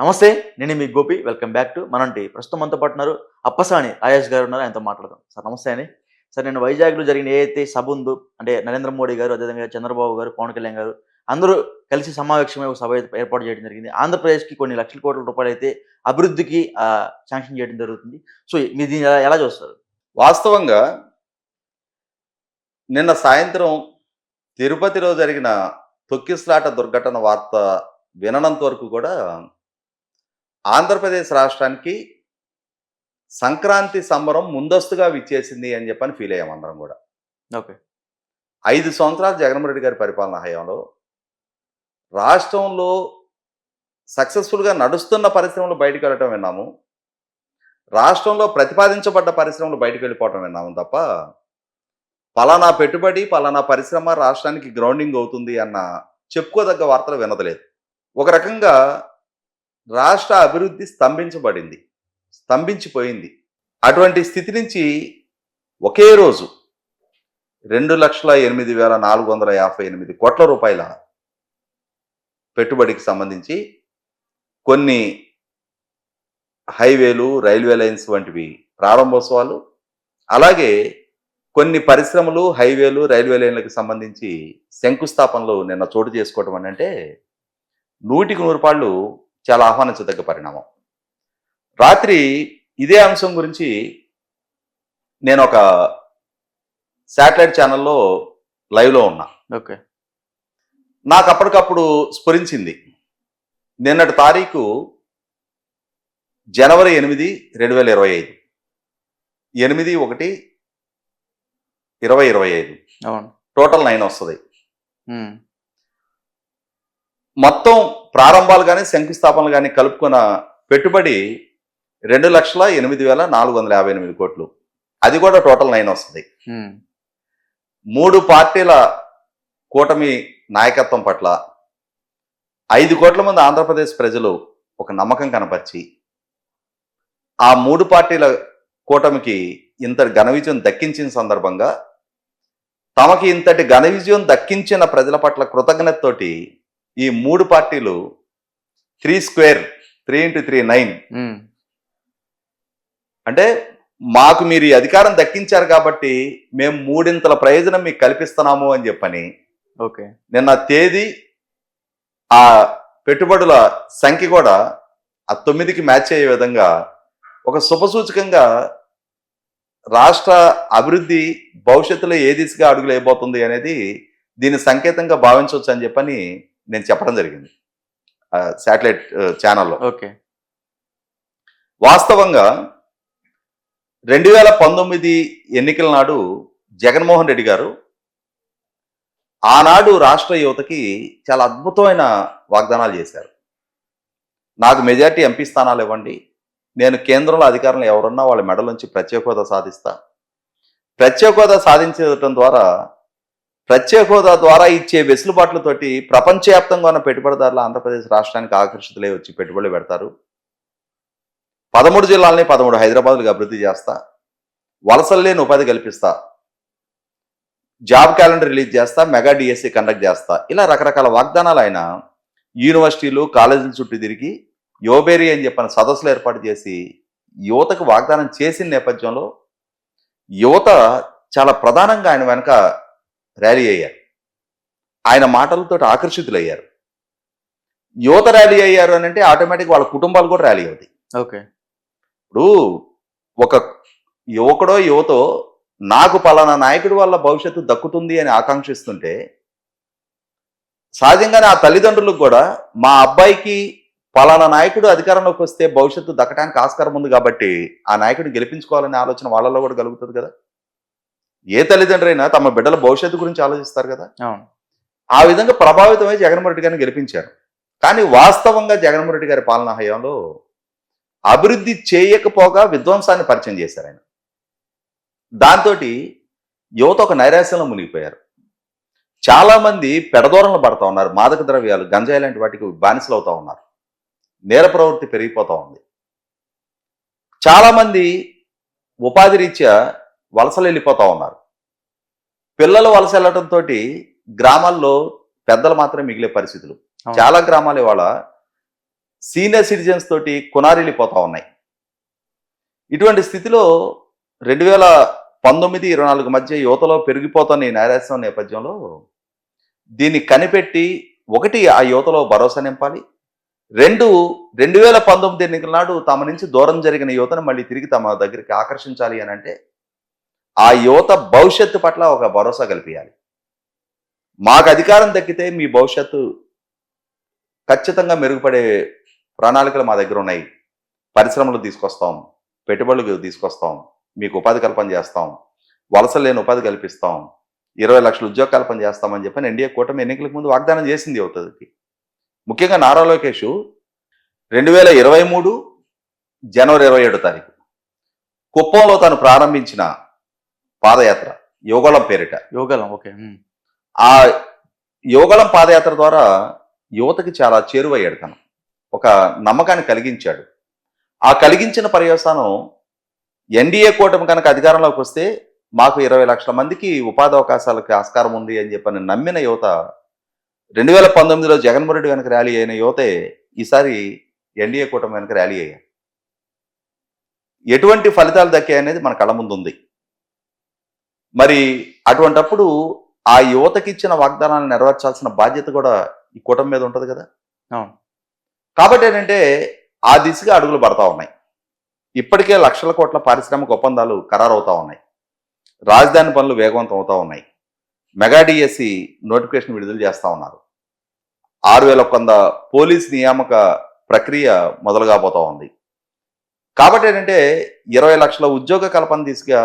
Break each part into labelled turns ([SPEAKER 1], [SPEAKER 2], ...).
[SPEAKER 1] నమస్తే నేను మీ గోపి. వెల్కమ్ బ్యాక్ టు మనంటి. ప్రస్తుతం మనతో పాటు ఉన్నారు అప్పసాని రాజేష్ గారు ఉన్నారు ఆయనతో మాట్లాడదాం. సార్ నమస్తే అని సార్ నేను వైజాగ్లో జరిగిన ఏదైతే సభ ఉందో అంటే నరేంద్ర మోడీ గారు అదేవిధంగా చంద్రబాబు గారు పవన్ కళ్యాణ్ గారు అందరూ కలిసి సమావేశమై ఒక సభ అయితే ఏర్పాటు చేయడం జరిగింది. ఆంధ్రప్రదేశ్కి కొన్ని లక్షల కోట్ల రూపాయలు అయితే అభివృద్ధికి శాంక్షన్ చేయడం జరుగుతుంది. సో మీరు దీన్ని ఎలా- ఎలా చూస్తారు?
[SPEAKER 2] వాస్తవంగా నిన్న సాయంత్రం తిరుపతిలో జరిగిన తొక్కిస్లాట దుర్ఘటన వార్త వినడంత వరకు కూడా ఆంధ్రప్రదేశ్ రాష్ట్రానికి సంక్రాంతి సంబరం ముందస్తుగా విచ్చేసింది అని చెప్పని ఫీల్ అయ్యాం అందరం కూడా.
[SPEAKER 1] ఓకే.
[SPEAKER 2] ఐదు సంవత్సరాలు జగన్మోహన్ రెడ్డి గారి పరిపాలన హయాంలో రాష్ట్రంలో సక్సెస్ఫుల్గా నడుస్తున్న పరిశ్రమలు బయటకు వెళ్ళటం విన్నాము. రాష్ట్రంలో ప్రతిపాదించబడ్డ పరిశ్రమలు బయటకు వెళ్ళిపోవటం విన్నాము తప్ప పలానా పెట్టుబడి పలానా పరిశ్రమ రాష్ట్రానికి గ్రౌండింగ్ అవుతుంది అన్న చెప్పుకోదగ్గ వార్తలు వినదలేదు ఒక రకంగా రాష్ట్ర అభివృద్ధి స్తంభించబడింది స్తంభించిపోయింది. అటువంటి స్థితి నుంచి ఒకే రోజు రెండు లక్షల ఎనిమిది వేల నాలుగు వందల యాభై ఎనిమిది కోట్ల రూపాయల పెట్టుబడికి సంబంధించి కొన్ని హైవేలు రైల్వే లైన్స్ వంటివి ప్రారంభోత్సవాలు అలాగే కొన్ని పరిశ్రమలు హైవేలు రైల్వే లైన్లకు సంబంధించి శంకుస్థాపనలు నిన్న చోటు చేసుకోవటం అంటే నూటికి నూరు పాళ్ళు చాలా ఆహ్వానించదగ్గ పరిణామం. రాత్రి ఇదే అంశం గురించి నేను ఒక శాటిలైట్ ఛానల్లో లైవ్లో ఉన్నా.
[SPEAKER 1] ఓకే.
[SPEAKER 2] నాకు అప్పటికప్పుడు స్ఫురించింది. నిన్నటి తారీఖు జనవరి ఎనిమిది రెండు వేల ఇరవై ఐదు. ఎనిమిది ఒకటి ఇరవై ఇరవై ఐదు.
[SPEAKER 1] అవును.
[SPEAKER 2] టోటల్ నైన్ వస్తుంది. మొత్తం ప్రారంభాలు కానీ శంకుస్థాపనలు కానీ కలుపుకున్న పెట్టుబడి రెండు లక్షల ఎనిమిది వేల నాలుగు వందల యాభై ఎనిమిది కోట్లు అది కూడా టోటల్ నైన్ వస్తుంది. మూడు పార్టీల కూటమి నాయకత్వం పట్ల ఐదు కోట్ల మంది ఆంధ్రప్రదేశ్ ప్రజలు ఒక నమ్మకం కనపరిచి ఆ మూడు పార్టీల కూటమికి ఇంతటి ఘన విజయం దక్కించిన సందర్భంగా తమకి ఇంతటి ఘన విజయం దక్కించిన ప్రజల పట్ల కృతజ్ఞతతోటి ఈ మూడు పార్టీలు three square three into three nine. అంటే మాకు మీరు ఈ అధికారం దక్కించారు కాబట్టి మేము మూడింతల ప్రయోజనం మీకు కల్పిస్తున్నాము అని చెప్పని
[SPEAKER 1] ఓకే
[SPEAKER 2] నిన్న తేదీ ఆ పెట్టుబడుల సంఖ్య కూడా ఆ తొమ్మిదికి మ్యాచ్ అయ్యే విధంగా ఒక శుభసూచకంగా రాష్ట్ర అభివృద్ధి భవిష్యత్తులో ఏ దిశగా అడుగులు వేయబోతుంది అనేది దీని సంకేతంగా భావించవచ్చు అని చెప్పని నేను చెప్పడం జరిగింది. శాటిలైట్ ఛానల్లో.
[SPEAKER 1] ఓకే.
[SPEAKER 2] వాస్తవంగా రెండు వేల పంతొమ్మిది ఎన్నికల నాడు జగన్మోహన్ రెడ్డి గారు ఆనాడు రాష్ట్ర యువతకి చాలా అద్భుతమైన వాగ్దానాలు చేశారు. నాకు మెజార్టీ ఎంపీ స్థానాలు ఇవ్వండి. నేను కేంద్రంలో అధికారంలో ఎవరున్నా వాళ్ళ మెడల నుంచి ప్రత్యేక హోదా సాధిస్తా. ప్రత్యేక హోదా సాధించడం ద్వారా ప్రత్యేక హోదా ద్వారా ఇచ్చే వెసులుబాట్లతోటి ప్రపంచవ్యాప్తంగా ఉన్న పెట్టుబడిదారులు ఆంధ్రప్రదేశ్ రాష్ట్రానికి ఆకర్షితులై వచ్చి పెట్టుబడులు పెడతారు. పదమూడు జిల్లాలని పదమూడు హైదరాబాద్లకు అభివృద్ధి చేస్తా. వలసలు లేని ఉపాధి కల్పిస్తా. జాబ్ క్యాలెండర్ రిలీజ్ చేస్తా మెగా డిఎస్సి కండక్ట్ చేస్తా. ఇలా రకరకాల వాగ్దానాలు ఆయన యూనివర్సిటీలు కాలేజీల చుట్టూ తిరిగి యోబేరి అని చెప్పిన సదస్సులు ఏర్పాటు చేసి యువతకు వాగ్దానం చేసిన నేపథ్యంలో యువత చాలా ప్రధానంగా ఆయన వెనక ర్యాలీ అయ్యారు. ఆయన మాటలతో ఆకర్షితులయ్యారు. యువత ర్యాలీ అయ్యారు అని అంటే ఆటోమేటిక్ వాళ్ళ కుటుంబాలు కూడా ర్యాలీ అవుతాయి.
[SPEAKER 1] ఓకే.
[SPEAKER 2] ఇప్పుడు ఒక యువకుడో యువతో నాకు పలానా నాయకుడి వల్ల భవిష్యత్తు దక్కుతుంది అని ఆకాంక్షిస్తుంటే సహజంగానే ఆ తల్లిదండ్రులకు కూడా మా అబ్బాయికి పలానా నాయకుడు అధికారంలోకి వస్తే భవిష్యత్తు దక్కడానికి ఆస్కారం ఉంది కాబట్టి ఆ నాయకుడిని గెలిపించుకోవాలనే ఆలోచన వాళ్ళలో కూడా కలుగుతుంది కదా? ఏ తల్లిదండ్రులైనా తమ బిడ్డల భవిష్యత్తు గురించి ఆలోచిస్తారు కదా?
[SPEAKER 1] అవును.
[SPEAKER 2] ఆ విధంగా ప్రభావితమై జగన్మోహన్ రెడ్డి గారిని గెలిపించారు. కానీ వాస్తవంగా జగన్మోహన్ రెడ్డి గారి పాలనా హయాంలో అభివృద్ధి చేయకపోగా విధ్వంసాన్ని పరిచయం చేశారు ఆయన. దాంతో యువత ఒక నైరాశ్యంలో మునిగిపోయారు. చాలా మంది పెడదోరణలు పడతా ఉన్నారు. మాదక ద్రవ్యాలు గంజాయి లాంటి వాటికి బానిసలు అవుతా ఉన్నారు. నేర ప్రవృత్తి పెరిగిపోతా ఉంది. చాలా మంది ఉపాధి రీత్యా వలసలు వెళ్ళిపోతా ఉన్నారు. పిల్లలు వలస వెళ్ళటంతో గ్రామాల్లో పెద్దలు మాత్రమే మిగిలే పరిస్థితులు. చాలా గ్రామాలు ఇవాళ సీనియర్ సిటిజన్స్ తోటి కొనారిల్లిపోతా ఉన్నాయి. ఇటువంటి స్థితిలో రెండు వేల పంతొమ్మిది ఇరవై నాలుగు మధ్య యువతలో పెరిగిపోతున్న ఈ నైరాశ్యం నేపథ్యంలో దీన్ని కనిపెట్టి ఒకటి ఆ యువతలో భరోసా నింపాలి. రెండు రెండు వేల పంతొమ్మిది ఎన్నికల నాడు తమ నుంచి దూరం జరిగిన యువతను మళ్ళీ తిరిగి తమ దగ్గరికి ఆకర్షించాలి అని అంటే ఆ యువత భవిష్యత్తు పట్ల ఒక భరోసా కల్పించాలి మాకు అధికారం దక్కితే మీ భవిష్యత్తు ఖచ్చితంగా మెరుగుపడే ప్రణాళికలు మా దగ్గర ఉన్నాయి. పరిశ్రమలు తీసుకొస్తాం పెట్టుబడులు తీసుకొస్తాం మీకు ఉపాధి కల్పన చేస్తాం వలస లేని ఉపాధి కల్పిస్తాం ఇరవై లక్షల ఉద్యోగ కల్పన చేస్తామని చెప్పని ఎన్డీఏ కూటమి ఎన్నికలకు ముందు వాగ్దానం చేసింది యువతకి. ముఖ్యంగా నారా లోకేష్ రెండు వేల ఇరవై మూడు జనవరి ఇరవై ఏడో తారీఖు కుప్పంలో తాను ప్రారంభించిన పాదయాత్ర యోగళం పేరిట.
[SPEAKER 1] యోగలం ఓకే.
[SPEAKER 2] ఆ యోగళం పాదయాత్ర ద్వారా యువతకి చాలా చేరువయ్యాడు తను. ఒక నమ్మకాన్ని కలిగించాడు. ఆ కలిగించిన పర్యవసానం ఎన్డీఏ కూటమి కనుక అధికారంలోకి వస్తే మాకు ఇరవై లక్షల మందికి ఉపాధి అవకాశాలకి ఆస్కారం ఉంది అని చెప్పని నమ్మిన యువత రెండు వేల పంతొమ్మిదిలో జగన్మోహన్ రెడ్డి వెనక ర్యాలీ అయిన యువతే ఈసారి ఎన్డీఏ కూటమి వెనక ర్యాలీ అయ్యారు. ఎటువంటి ఫలితాలు దక్కాయి అనేది మన కళ్ళ ముందు ఉంది మరి అటువంటప్పుడు ఆ యువతకి ఇచ్చిన వాగ్దానాలను నెరవేర్చాల్సిన బాధ్యత కూడా ఈ కూటమి మీద ఉంటుంది కదా. కాబట్టి ఏంటంటే ఆ దిశగా అడుగులు పడతా ఉన్నాయి. ఇప్పటికే లక్షల కోట్ల పారిశ్రామిక ఒప్పందాలు ఖరారవుతా ఉన్నాయి. రాజధాని పనులు వేగవంతం అవుతా ఉన్నాయి. మెగా డిఎస్సి నోటిఫికేషన్ విడుదల చేస్తా ఉన్నారు. ఆరు వేల కొంద పోలీస్ నియామక ప్రక్రియ మొదలు కాబోతా ఉంది. కాబట్టి ఏంటంటే ఇరవై లక్షల ఉద్యోగ కల్పన దిశగా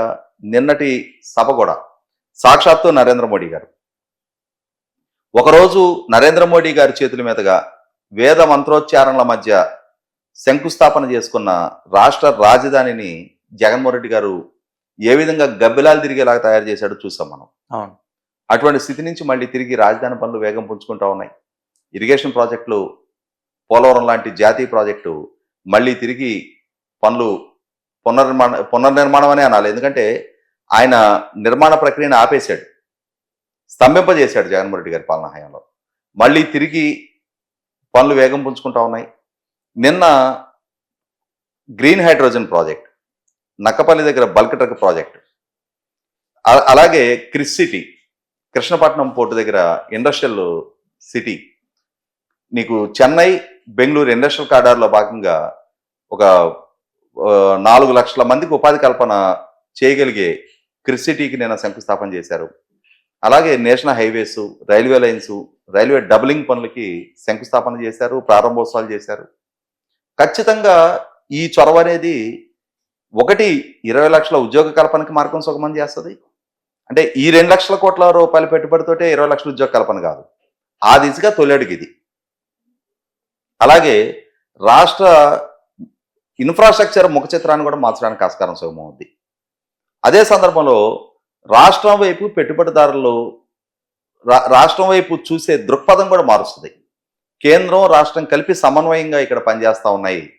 [SPEAKER 2] నిన్నటి సభ కూడా సాక్షాత్తు నరేంద్ర మోడీ గారు. ఒకరోజు నరేంద్ర మోడీ గారి చేతుల మీదుగా వేద మంత్రోచ్చారణల మధ్య శంకుస్థాపన చేసుకున్న రాష్ట్ర రాజధానిని జగన్మోహన్ రెడ్డి గారు ఏ విధంగా గబ్బిలాలు తిరిగేలాగా తయారు చేశాడో చూసాం మనం.
[SPEAKER 1] అవును.
[SPEAKER 2] అటువంటి స్థితి నుంచి మళ్ళీ తిరిగి రాజధాని పనులు వేగం పుంజుకుంటా ఉన్నాయి. ఇరిగేషన్ ప్రాజెక్టులు పోలవరం లాంటి జాతీయ ప్రాజెక్టు మళ్ళీ తిరిగి పనులు పునర్నిర్మాణ పునర్నిర్మాణం అనే అనాలి. ఎందుకంటే ఆయన నిర్మాణ ప్రక్రియను ఆపేశాడు. స్తంభింపజేశాడు జగన్మోహన్ రెడ్డి గారి పాలన హయాంలో. మళ్ళీ తిరిగి పనులు వేగం పుంజుకుంటా ఉన్నాయి. నిన్న గ్రీన్ హైడ్రోజన్ ప్రాజెక్ట్ నక్కపల్లి దగ్గర బల్క్ ట్రక్ ప్రాజెక్ట్ అలాగే క్రిస్ సిటీ కృష్ణపట్నం పోర్టు దగ్గర ఇండస్ట్రియల్ సిటీ నీకు చెన్నై బెంగళూరు ఇండస్ట్రియల్ కారిడార్లో భాగంగా ఒక నాలుగు లక్షల మందికి ఉపాధి కల్పన చేయగలిగే క్రిసిటీకి నేను శంకుస్థాపన చేశారు. అలాగే national highways railway lines railway doubling పనులకి శంకుస్థాపన చేశారు ప్రారంభోత్సవాలు చేశారు. ఖచ్చితంగా ఈ చొరవ అనేది ఒకటి ఇరవై లక్షల ఉద్యోగ కల్పనకి మార్గం సుగమం చేస్తుంది. అంటే ఈ రెండు లక్షల కోట్ల రూపాయల పెట్టుబడితోటే ఇరవై లక్షల ఉద్యోగ కల్పన కాదు. ఆ దిశగా తొలి అడుగు ఇది. అలాగే రాష్ట్ర ఇన్ఫ్రాస్ట్రక్చర్ ముఖ చిత్రాన్ని కూడా మార్చడానికి ఆస్కారం సుగమం ఉంది. అదే సందర్భంలో రాష్ట్రం వైపు పెట్టుబడిదారులు రా- రాష్ట్రం వైపు చూసే దృక్పథం కూడా మారుస్తుంది. కేంద్రం రాష్ట్రం కలిపి సమన్వయంగా ఇక్కడ పనిచేస్తూ ఉన్నాయి.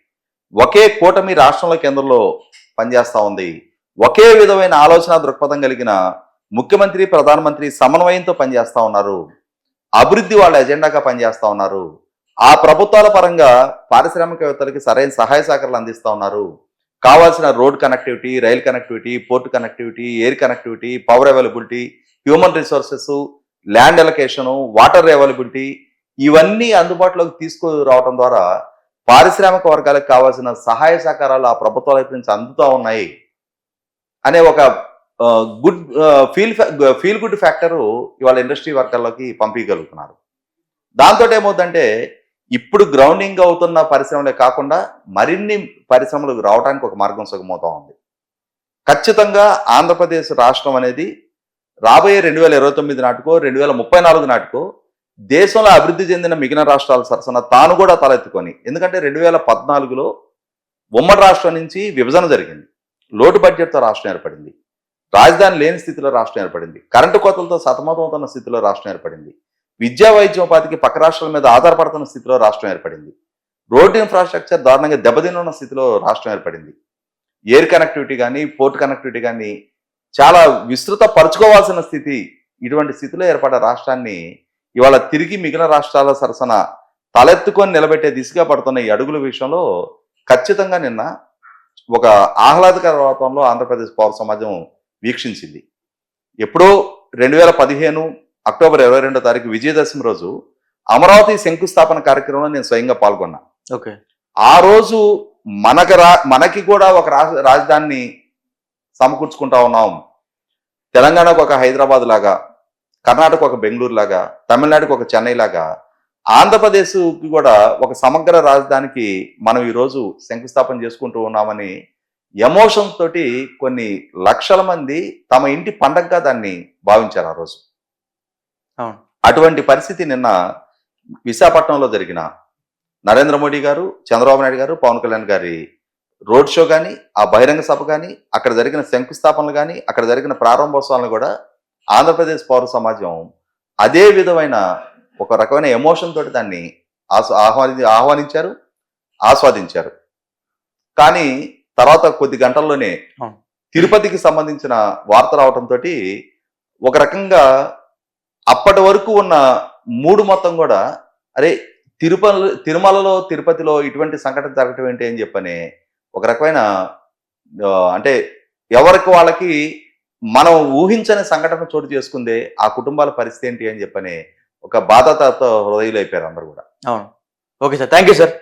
[SPEAKER 2] ఒకే కూటమి రాష్ట్రంలో కేంద్రంలో పనిచేస్తూ ఉంది. ఒకే విధమైన ఆలోచన దృక్పథం కలిగిన ముఖ్యమంత్రి ప్రధానమంత్రి సమన్వయంతో పనిచేస్తూ ఉన్నారు. అభివృద్ధి వాళ్ళ ఎజెండాగా పనిచేస్తూ ఉన్నారు. ఆ ప్రభుత్వాల పరంగా పారిశ్రామికవేత్తలకి సరైన సహాయ సహకారాలు అందిస్తూ ఉన్నారు. కావాల్సిన road connectivity rail connectivity port connectivity air connectivity power availability human resources land allocation water availability ఇవన్నీ అందుబాటులోకి తీసుకురావడం ద్వారా పారిశ్రామిక వర్గాలకు కావాల్సిన సహాయ సహకారాలు ఆ ప్రభుత్వాల వైపు నుంచి అందుతూ ఉన్నాయి. అనే ఒక good feel feel good factor ఇవాళ ఇండస్ట్రీ వర్గాల్లోకి పంపించగలుగుతున్నారు. దాంతో ఏమవుతుందంటే ఇప్పుడు గ్రౌండింగ్ అవుతున్న పరిశ్రమలే కాకుండా మరిన్ని పరిశ్రమలకు రావడానికి ఒక మార్గం సుగమవుతా ఉంది. ఖచ్చితంగా ఆంధ్రప్రదేశ్ రాష్ట్రం అనేది రాబోయే రెండు వేల ఇరవై తొమ్మిది నాటికో రెండు వేల ముప్పై నాలుగు నాటికో దేశంలో అభివృద్ధి చెందిన మిగిలిన రాష్ట్రాల సరసన తాను కూడా తలెత్తుకొని ఎందుకంటే రెండు వేల పద్నాలుగులో ఉమ్మడి రాష్ట్రం నుంచి విభజన జరిగింది. లోటు బడ్జెట్తో రాష్ట్రం ఏర్పడింది. రాజధాని లేని స్థితిలో రాష్ట్రం ఏర్పడింది. కరెంటు కోతలతో సతమతమవుతున్న స్థితిలో రాష్ట్రం ఏర్పడింది. విద్యా వైద్యోపాధికి పక్క రాష్ట్రాల మీద ఆధారపడుతున్న స్థితిలో రాష్ట్రం ఏర్పడింది. రోడ్డు ఇన్ఫ్రాస్ట్రక్చర్ దారుణంగా దెబ్బతిన్న స్థితిలో రాష్ట్రం ఏర్పడింది. ఎయిర్ కనెక్టివిటీ కానీ పోర్ట్ కనెక్టివిటీ కానీ చాలా విస్తృత పరుచుకోవాల్సిన స్థితి ఇటువంటి స్థితిలో ఏర్పడ్డ రాష్ట్రాన్ని ఇవాళ తిరిగి మిగిలిన రాష్ట్రాల సరసన తలెత్తుకొని నిలబెట్టే దిశగా పడుతున్న ఈ అడుగుల విషయంలో ఖచ్చితంగా నిన్న ఒక ఆహ్లాదకర వాతావరణంలో ఆంధ్రప్రదేశ్ పౌర సమాజం వీక్షించింది. ఎప్పుడో రెండు వేల పదిహేను అక్టోబర్ ఇరవై రెండో తారీఖు విజయదశమి రోజు అమరావతి శంకుస్థాపన కార్యక్రమంలో నేను స్వయంగా పాల్గొన్నా.
[SPEAKER 1] ఓకే.
[SPEAKER 2] ఆ రోజు మనకు రా మనకి కూడా ఒక రాజ రాజధానిని సమకూర్చుకుంటా ఉన్నాం. తెలంగాణకు ఒక హైదరాబాద్ లాగా కర్ణాటక ఒక బెంగళూరు లాగా తమిళనాడుకు ఒక చెన్నై లాగా ఆంధ్రప్రదేశ్కి కూడా ఒక సమగ్ర రాజధానికి మనం ఈరోజు శంకుస్థాపన చేసుకుంటూ ఉన్నామని ఎమోషన్ తోటి కొన్ని లక్షల మంది తమ ఇంటి పండగగా దాన్ని భావించారు ఆ రోజు. అటువంటి పరిస్థితి నిన్న విశాఖపట్నంలో జరిగిన నరేంద్ర మోడీ గారు చంద్రబాబు నాయుడు గారు పవన్ కళ్యాణ్ గారి రోడ్ షో కానీ ఆ బహిరంగ సభ కానీ అక్కడ జరిగిన శంకుస్థాపనలు కానీ అక్కడ జరిగిన ప్రారంభోత్సవాలను కూడా ఆంధ్రప్రదేశ్ పౌర సమాజం అదే విధమైన ఒక రకమైన ఎమోషన్ తోటి దాన్ని ఆహ్వాని ఆహ్వానించారు ఆస్వాదించారు కానీ తర్వాత కొద్ది గంటల్లోనే. తిరుపతికి సంబంధించిన వార్త రావడంతో ఒక రకంగా అప్పటి వరకు ఉన్న మూడు మొత్తం కూడా అరే తిరుపతి తిరుమలలో తిరుపతిలో ఇటువంటి సంఘటన జరగటం ఏంటి అని చెప్పని ఒక రకమైన అంటే ఎవరికి వాళ్ళకి మనం ఊహించని సంఘటన చోటు చేసుకుందే ఆ కుటుంబాల పరిస్థితి ఏంటి అని చెప్పని ఒక బాధతో హృదయులు అయిపోయారు అందరు కూడా.
[SPEAKER 1] అవును. Okay sir. Thank you sir.